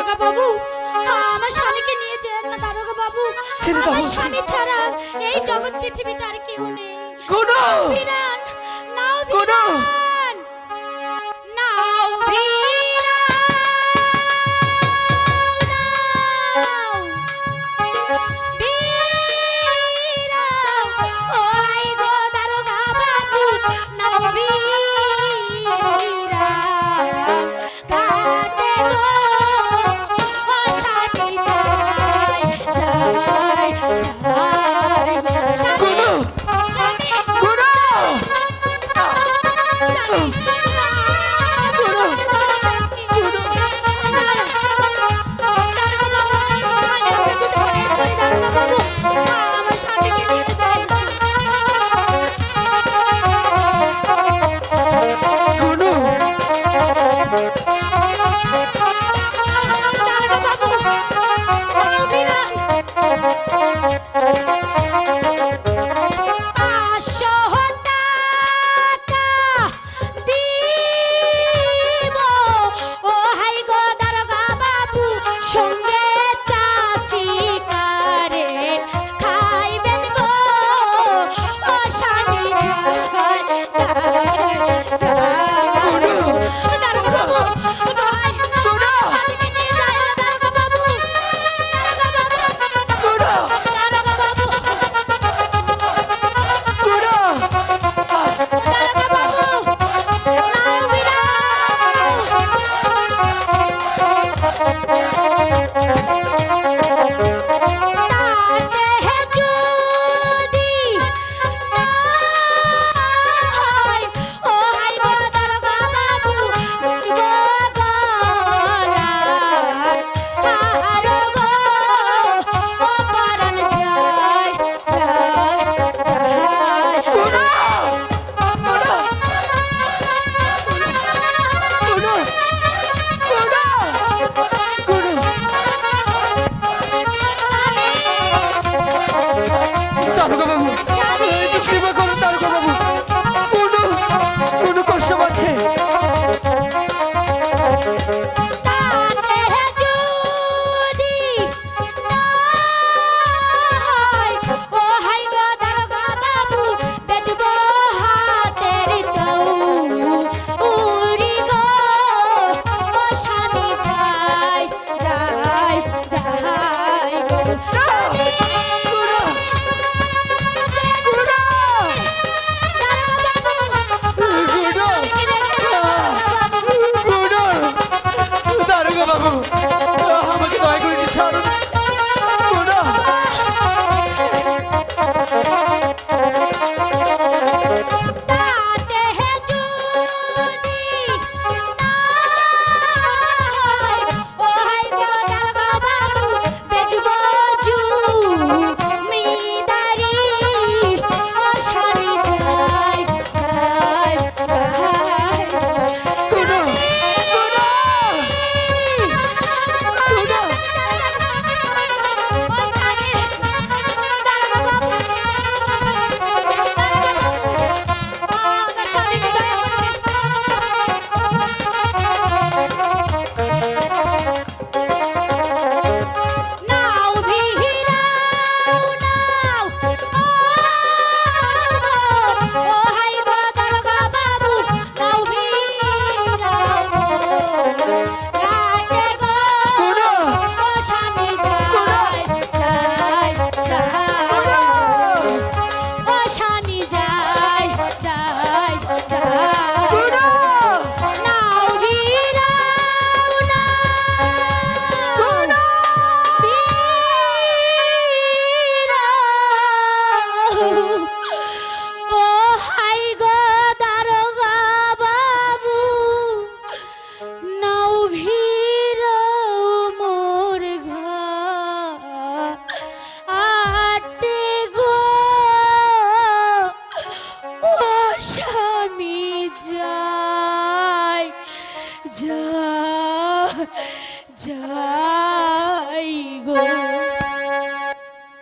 দারোগা বাবু আমার স্বামীকে নিয়ে যান না দারোগা বাবু। আমার স্বামী ছাড়া এই জগৎ পৃথিবীতে আর কেউ নেই। যা যাই গো।